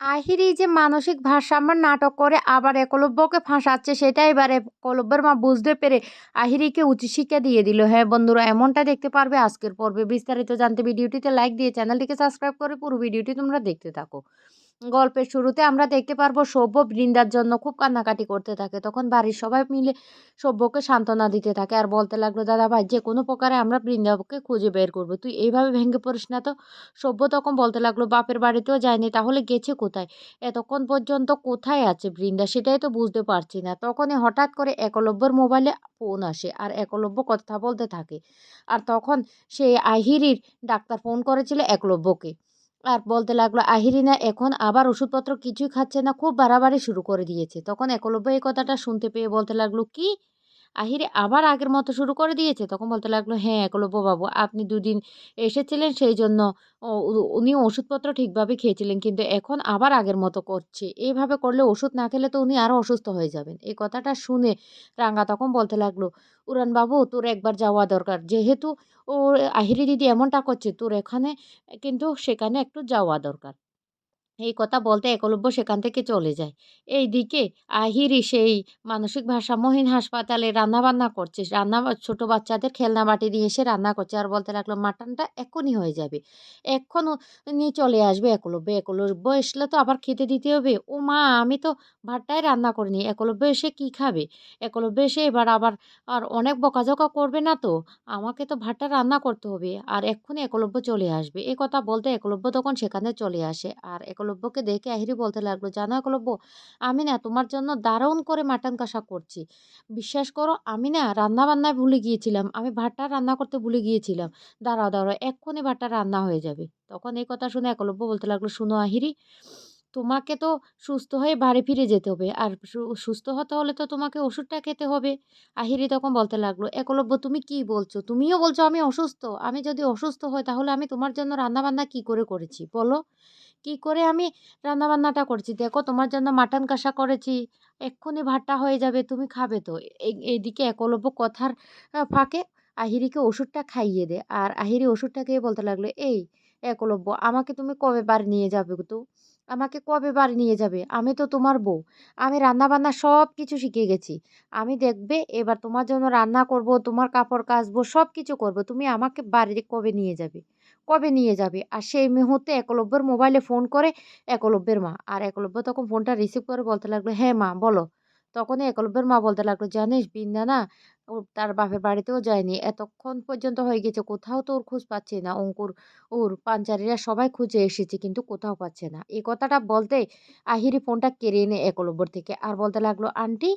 আহিরি যে মানসিক ভারসাম্যের নাটক করে আবার একলব্যকে ফাঁসাচ্ছে, সেটা এবার একলব্যের মা বুঝতে পেরে আহিরিকে উচিত শিক্ষা দিয়ে দিল। হ্যাঁ বন্ধুরা, এমনটা দেখতে পারবে আজকের পর্বে। বিস্তারিত জানতে ভিডিওটিতে লাইক দিয়ে চ্যানেলটিকে সাবস্ক্রাইব করে পুরো ভিডিওটি তোমরা দেখতে থাকো। গল্পের শুরুতে আমরা দেখতে পারব সভ্য বৃন্দার জন্য খুব কান্নাকাটি করতে থাকে। তখন বাড়ির সবাই মিলে সভ্যকে সান্ত্বনা দিতে থাকে। আর বলতে লাগল, দাদা ভাই, যে কোনো প্রকারে আমরা বৃন্দাকে খুঁজে বের করব। তুই এইভাবে ভেঙে পড়িস না তো? সভ্য তখন বলতে লাগল, বাপের বাড়িতেও যায়নি, তাহলে গেছে কোথায়? এতক্ষণ পর্যন্ত কোথায় আছে বৃন্দা? সেটাই তো বুঝতে পারছি না। তখনই হঠাৎ করে একলব্যর মোবাইলে ফোন আসে আর একলব্য কথা বলতে থাকে। আর তখন সে আহিরির ডাক্তার ফোন করেছিল একলব্যকে। আর বলতে লাগল আহিরিনা এখন আবার ওষুধপত্র কিছুই খাচ্ছে না। খুব বাড়াবাড়ি শুরু করে দিয়েছে। তখন একলব্য এই কথাটা শুনতে পেয়ে বলতে লাগল, কি? আহিরে আবার আগের মতো শুরু করে দিয়েছে। তখন বলতে লাগল হ্যাঁ একলব্য বাবু, আপনি দুদিন এসেছিলেন সেই জন্য উনি ওষুধপত্র ঠিকভাবে খেয়েছিলেন, কিন্তু এখন আবার আগের মতো করছে। এইভাবে করলে ওষুধ না খেলে তো উনি আরও অসুস্থ হয়ে যাবেন। এই কথাটা শুনে রাঙ্গা তখন বলতে লাগল, উড়ান বাবু, তোর একবার যাওয়া দরকার। যেহেতু ও আহিরি দিদি এমনটা করছে, তোর এখানে কিন্তু সেখানে একটু যাওয়া দরকার। এই কথা বলতে একলব্য সেখান থেকে চলে যায়। এইদিকে আহিরি সেই মানসিক ভারসাম্যহীন হাসপাতালে রান্নাবান্না করছে। রান্না ছোট বাচ্চাদের খেলনা বাটি দিয়ে এসে রান্না করছে। আর বলতে লাগল, মাটনটা এখনই হয়ে যাবে। এখন নিয়ে চলে আসবে একলব্য। একলব্য এসলে তো আবার খেতে দিতে হবে। ও মা, আমি তো ভাতটাই রান্না করিনি। একলব্য এসে কি খাবে? একলব্য এসে এবার আবার আর অনেক বকাঝকা করবে না তো? আমাকে তো ভাতটা রান্না করতে হবে। আর এক্ষুনি একলব্য চলে আসবে। এ কথা বলতে একলব্য তখন সেখানে চলে আসে। আর একলব্যকে দেখে আহিরি বলতে লাগল, জানো একলব্য আমি না তোমার জন্য দারুণ করে মাটন কষা করছি। বিশ্বাস করো, আমি না রান্না বান্নায় ভুলে গিয়েছিলাম। আমি ভাতটা রান্না করতে ভুলে গিয়েছিলাম। দাঁড়াও দাঁড়াও, এক্ষুনি ভাতটা রান্না হয়ে যাবে। তখন এই কথা শুনে একলব্য বলতে লাগল, শুনো আহিরি তোমাকে তো সুস্থ হয়ে বাড়ি ফিরে যেতে হবে। আর সুস্থ হতে হলে তো তোমাকে ওষুধটা খেতে হবে। আহিরি তখন বলতে লাগল একলব্য তুমি কি বলছো? তুমিও বলছো আমি অসুস্থ। আমি যদি অসুস্থ হই, তাহলে আমি তোমার জন্য রান্নাবান্না কি করে করেছি? বলো। কি করে আমি রান্নাবান্নাটা করছি? দেখো তোমার জন্য মাটন কষা করেছি, এক্ষুনি ভাতটা হয়ে যাবে, তুমি খাবে তো। এইদিকে একলব্য কথার ফাঁকে আহিরিকে ওষুধটা খাইয়ে দে। আর আহিরি ওষুধটা খেয়ে বলতে লাগল, এই একলব্য, আমাকে তুমি কবে বার নিয়ে যাবে তো? আমাকে কবে বাড়ি নিয়ে যাবে? আমি তো তোমার বউ। আমি রান্না বান্না সব কিছু শিখে গেছি। আমি দেখবে এবার তোমার জন্য রান্না করব, তোমার কাপড় কাচবো সব কিছু করব। তুমি আমাকে বাড়িতে কবে নিয়ে যাবে? কবে নিয়ে যাবে? আর সেই মুহূর্তে একলব্যের মোবাইলে ফোন করে একলব্যের মা। আর একলব্য তখন ফোনটা রিসিভ করে বলতে লাগল হ্যাঁ মা, বলো। তখনই একলব্যের মা বলতে লাগল, জানিস বিন্দা না তার বাপের বাড়িতেও যায়নি। এতক্ষণ পর্যন্ত হয়ে গেছে, কোথাও তো ওর খোঁজ পাচ্ছে না। অঙ্কুর, ওর পাঞ্চারিরা সবাই খুঁজে এসেছে, কিন্তু কোথাও পাচ্ছে না। এই কথাটা বলতে আহিরি ফোনটা কেড়ে এনে একলব্যর থেকে। আর বলতে লাগল, আন্টি,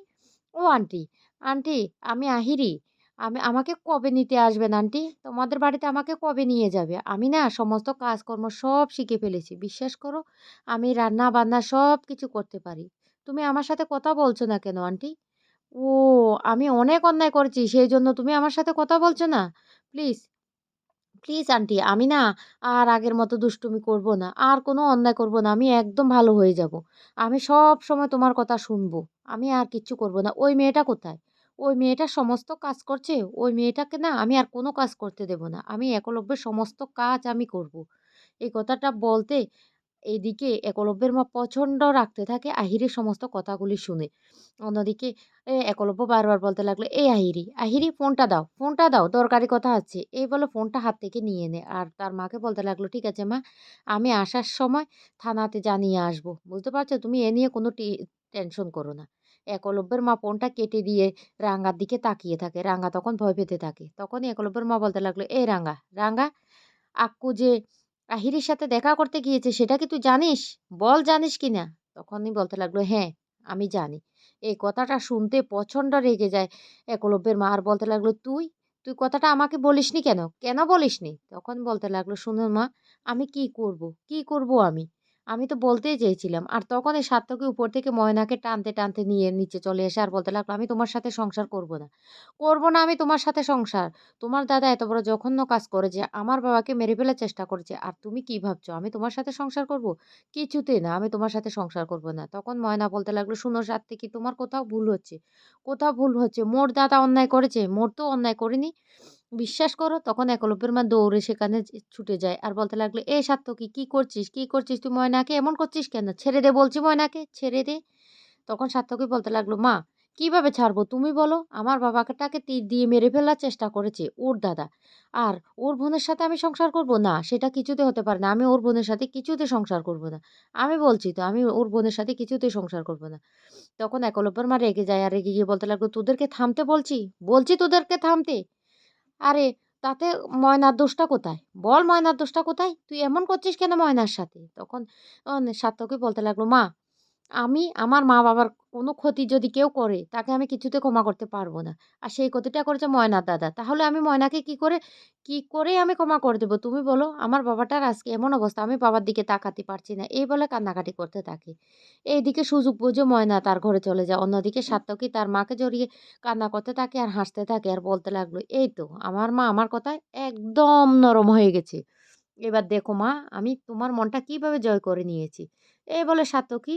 ও আন্টি আন্টি, আমি আহিরি। আমি, আমাকে কবে নিতে আসবেন আন্টি? তোমাদের বাড়িতে আমাকে কবে নিয়ে যাবে? আমি না সমস্ত কাজকর্ম সব শিখে ফেলেছি। বিশ্বাস করো, আমি রান্না বান্না সব কিছু করতে পারি। তুমি আমার সাথে কথা বলছো না কেন আন্টি? ও, আমি অনেক অন্যায় করেছি, সেই জন্য তুমি আমার সাথে কথা বলছো না? প্লিজ প্লিজ আন্টি, আমি না আর আগের মতো দুষ্টুমি করব না, আর কোনো অন্যায় করব না, আমি একদম ভালো হয়ে যাব। আমি সব সময় তোমার কথা শুনব, আমি আর কিচ্ছু করব না। ওই মেয়েটা কোথায়? ওই মেয়েটা সমস্ত কাজ করছে, ওই মেয়েটাকে না আমি আর কোনো কাজ করতে দেব না। আমি একলব্যের সমস্ত কাজ আমি করব। এই কথাটা বলতে এদিকে একলব্যের মা প্রচণ্ড রাখতে থাকে, আহিরের সমস্ত কথাগুলি শুনে। অন্যদিকে একলব্য বারবার বলতে লাগল, এই আহিরি আহিরি ফোনটা দাও ফোনটা দাও, দরকারি কথা আছে। এই বলে ফোনটা হাত থেকে নিয়ে নে। আর তার মাকে বলতে লাগল, ঠিক আছে মা, আমি আসার সময় থানাতে জানিয়ে আসব। বুঝতে পারছ? তুমি এ নিয়ে কোনো টেনশন করো না। একলব্যের মা, ফোনটা কেটে দিয়ে রাঙ্গার দিকে তাকিয়ে থাকে। রাঙ্গা তখন ভয় পেতে থাকে। তখনই একলব্যের মা বলতে লাগল, এই রাঙ্গা রাঙ্গা, আক্কু যে আহিরির সাথে দেখা করতে গিয়েছে, সেটা কি তুই জানিস? বল জানিস কি না? তখনই বলতে লাগল হ্যাঁ আমি জানি। এই কথাটা শুনতে প্রচণ্ড রেগে যায় একলব্যের মা আর বলতে লাগল, তুই তুই কথাটা আমাকে বলিসনি কেন? কেন বলিসনি? তখন বলতে লাগল শুনুন মা, আমি কি করব? কি করব আমি? আমি তো বলতেই চেয়েছিলাম। আর তখন এই সার্থকী উপর থেকে ময়নাকে টানতে টানতে নিয়ে নিচে চলে এসে আর বলতে লাগল, আমি তোমার সাথে সংসার করব না। করব না আমি তোমার সাথে সংসার। তোমার দাদা এত বড় জঘন্য কাজ করেছে আমার বাবাকে মেরে ফেলার চেষ্টা করেছে। আর তুমি কি ভাবছ, আমি তোমার সাথে সংসার করব? কিছুতে না, আমি তোমার সাথে সংসার করব না। তখন ময়না বলতে লাগল, শুনো কি তোমার কোথাও ভুল হচ্ছে। কোথাও ভুল হচ্ছে? মোর দাদা অন্যায় করেছে? মোর তো অন্যায় করিনি? বিশ্বাস করো তখন একলব্যের মা দৌড়ে সেখানে ছুটে যায় আর বলতে লাগল, "এ সাত্তকী কি করছিস? কি করছিস তুই ময়নাকে? এমন করছিস কেন? ছেড়ে দে বলছি ময়নাকে, ছেড়ে দে।" তখন সাত্তকী বলতে লাগল, "মা কীভাবে ছাড়বো তুমি বলো? আমার বাবাটাকে তীর দিয়ে মেরে ফেলার চেষ্টা করেছে ওর দাদা। আর ওর বোনের সাথে আমি সংসার করব? না, সেটা কিছুতে হতে পারে না। আমি ওর বোনের সাথে কিছুতে সংসার করব না। আমি বলছি তো আমি ওর বোনের সাথে কিছুতে সংসার করব না।" তখন একলব্যের মা রেগে যায় আর রেগে গিয়ে বলতে লাগল, "তোদেরকে থামতে বলছি? বলছি তোদেরকে থামতে। আরে তাতে ময়নার দোষটা কোথায়? বল ময়নার দোষটা কোথায়? তুই এমন করছিস কেন ময়নার সাথে?" তখন সাত্তকী বলতে লাগল, "মা আমি আমার মা-বাবার কোনো ক্ষতি যদি কেউ করে তাকে আমি কিছুতে ক্ষমা করতে পারব না। আর সেই ক্ষতিটা করেছে ময়নার দাদা। তাহলে আমি ময়নাকে কি করে কি করে আমি ক্ষমা করে দেবো তুমি বলো? আমার বাবাটার আজকে এমন অবস্থা আমি বাবার দিকে তাকাতে পারছি না। এই বলে কান্নাকাটি করতে থাকে। এইদিকে সুযোগ বুঝে ময়না তার ঘরে চলে যায়। অন্যদিকে সাত্তকী তার মাকে জড়িয়ে কান্না করতে থাকে আর হাসতে থাকে আর বলতে লাগল, "এই তো আমার মা আমার কথায় একদম নরম হয়ে গেছে। এবার দেখো মা আমি তোমার মনটা কীভাবে জয় করে নিয়েছি।" এই বলে সাত্তকী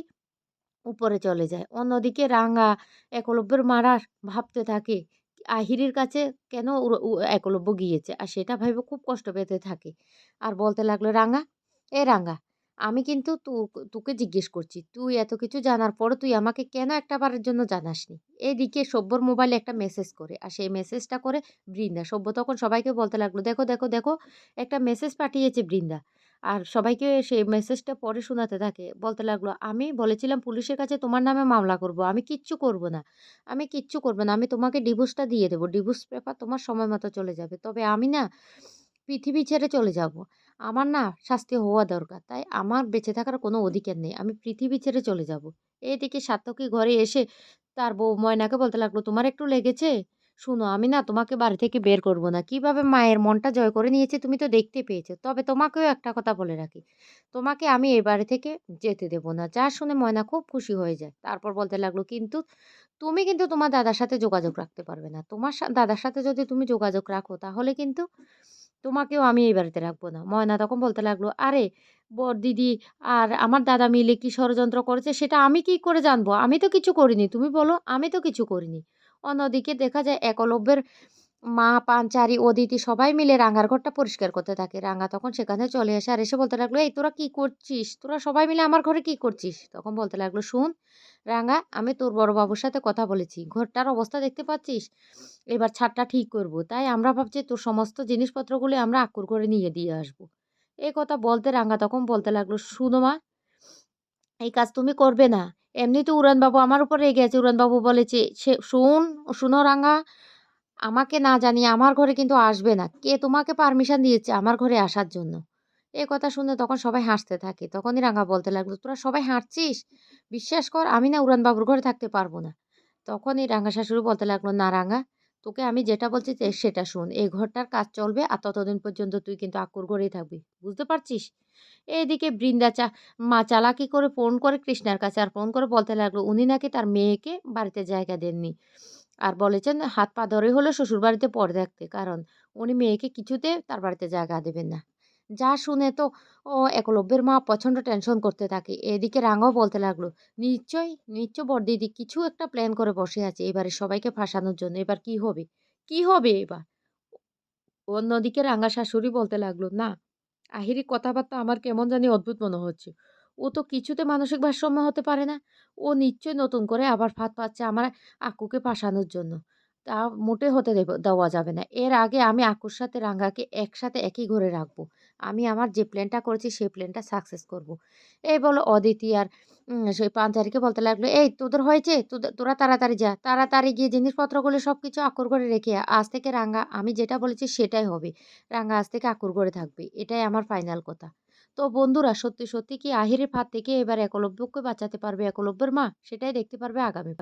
উপরে চলে যায়। অন্যদিকে রাঙা একলব্যের মারা ভাবতে থাকে আহিরির কাছে কেন একলব্য গিয়েছে। আর সেটা ভেবে খুব কষ্ট পেতে থাকে। আর বলতে লাগল, "রাঙা, এ রাঙা আমি কিন্তু তোকে জিজ্ঞেস করছি। তুই এত কিছু জানার পরও তুই আমাকে কেন একটা বারের জন্য জানাসনি?" এদিকে সভ্যর মোবাইলে একটা মেসেজ করে। আর সেই মেসেজটা করে বৃন্দা। সভ্য তখন সবাইকে বলতে লাগল, "দেখো, দেখো, দেখো একটা মেসেজ পাঠিয়েছে বৃন্দা।" আর সবাইকে সেই মেসেজটা পরে শোনাতে থাকে। বলতে লাগল, "আমি বলেছিলাম পুলিশের কাছে তোমার নামে মামলা করব। আমি কিচ্ছু করব না। আমি কিচ্ছু করব না। আমি তোমাকে ডিভোর্সটা দিয়ে দেবো ডিভোর্স পেপার তোমার সময় মতো চলে যাবে। তবে আমি না পৃথিবী ছেড়ে চলে যাব। আমার না শাস্তি হওয়া দরকার। তাই আমার বেঁচে থাকার কোনো অধিকার নেই। আমি পৃথিবী ছেড়ে চলে যাব।" এদিকে সার্থকী ঘরে এসে তার বউ ময়নাকে বলতে লাগল, "তোমার একটু লেগেছে? শোনো আমি না তোমাকে বাড়ি থেকে বের করব না। কীভাবে মায়ের মনটা জয় করে নিয়েছে তুমি তো দেখতে পেয়েছ। তবে তোমাকেও একটা কথা বলে রাখি। তোমাকে আমি এই বাড়ি থেকে যেতে দেব না।" যা শুনে ময়না খুব খুশি হয়ে যায়। তারপর বলতে লাগল, "কিন্তু তুমি কিন্তু তোমার দাদার সাথে যোগাযোগ রাখতে পারবে না। তোমার দাদার সাথে যদি তুমি যোগাযোগ রাখো তাহলে কিন্তু তোমাকেও আমি এই বাড়িতে রাখব না।" ময়না তখন বলতে লাগল, "আরে বর দিদি আর আমার দাদা মিলে কি ষড়যন্ত্র করেছে সেটা আমি কি করে জানব? আমি তো কিছু করিনি। তুমি বলো আমি তো কিছু করিনি।" অন্যদিকে দেখা যায় একলব্যের মা, পাঞ্চারি, অদিতি সবাই মিলে রাঙার ঘরটা পরিষ্কার করতে থাকে। রাঙা তখন সেখানে চলে আসে আর এসে বলতে লাগল, "এই তোরা কি করছিস? তোরা সবাই মিলে আমার ঘরে কি করছিস?" তখন বলতে লাগল, "শোন রাঙা আমি তোর বড় বাবুর সাথে কথা বলেছি। ঘরটার অবস্থা দেখতে পাচ্ছিস? এবার ছাদটা ঠিক করব। তাই আমরা ভাবছি তোর সমস্ত জিনিসপত্রগুলো আমরা আকুর করে নিয়ে দিয়ে আসব।" এই কথা বলতে রাঙা তখন বলতে লাগল, শুনো মা এই কাজ তুমি করবে না। এমনিতে উড়ানবাবু আমার উপর রেগে আছে। উড়ানবাবু বলেছে সে শুন শুনো রাঙা আমাকে না জানিয়ে আমার ঘরে কিন্তু আসবে না। কে তোমাকে পারমিশন দিয়েছে আমার ঘরে আসার জন্য?" এ কথা শুনে তখন সবাই হাসতে থাকে। তখনই রাঙা বলতে লাগল, "তোরা সবাই হাঁটছিস বিশ্বাস কর আমি না উড়ানবাবুর ঘরে থাকতে পারব না।" তখনই রাঙা শাশুড়ি বলতে লাগল, "না রাঙা তোকে আমি যেটা বলছি সেটা শোন। এই ঘরটার কাজ চলবে আর ততদিন পর্যন্ত তুই কিন্তু আকুর করেই থাকবি। বুঝতে পারছিস?" এদিকে বৃন্দা চা, মা চালাকি করে ফোন করে কৃষ্ণার কাছে আর ফোন করে বলতে লাগল, উনি নাকি তার মেয়েকে বাড়িতে জায়গা দেননি। আর বলেছেন, হাত পা ধরে হলো শ্বশুর বাড়িতে পরে থাকতে কারণ উনি মেয়েকে কিছুতে তার বাড়িতে জায়গা দেবেন না। যা শুনে তো ও একলব্যের মা প্রচণ্ড টেনশন করতে থাকে। এদিকে রাঙাও বলতে লাগল, "নিশ্চয়ই, নিশ্চয় বড়দিদি কিছু একটা প্ল্যান করে বসে আছে এবারে সবাইকে ফাঁসানোর জন্য। এবার কি হবে? কি হবে এবার?" অন্যদিকে রাঙা শাশুড়ি বলতে লাগল, "না, আহিরির কথাবার্তা আমার কেমন জানি অদ্ভুত মনে হচ্ছে। ও তো কিছুতে মানসিক ভারসাম্য হতে পারে না। ও নিশ্চয়ই নতুন করে আবার ফাঁদ পাচ্ছে আমার আক্কুকে ফাঁসানোর জন্য। তা মোটে হতে দেব দেওয়া যাবে না। এর আগে আমি আক্কুর সাথে রাঙাকে একসাথে একই ঘরে রাখব। আমি আমার যে প্ল্যানটা করেছি সেই প্ল্যানটা সাকসেস করব।" এই বলো অদিতি আর সেই পাঞ্চারিকে বলতে লাগল, "এই তোদের হয়েছে? তোরা তাড়াতাড়ি যা। তাড়াতাড়ি গিয়ে জিনিসপত্রগুলো সব কিছু আক্কুর করে রেখে আজ থেকে রাঙা আমি যেটা বলেছি সেটাই হবে। রাঙা আজ থেকে আক্কুর করে থাকবে। এটাই আমার ফাইনাল কথা।" তো বন্ধুরা সত্যি, সত্যি কি আহিরের ফাঁদ থেকে এবার একলব্যকে বাঁচাতে পারবে একলব্যের মা? সেটাই দেখতে পারবে আগামী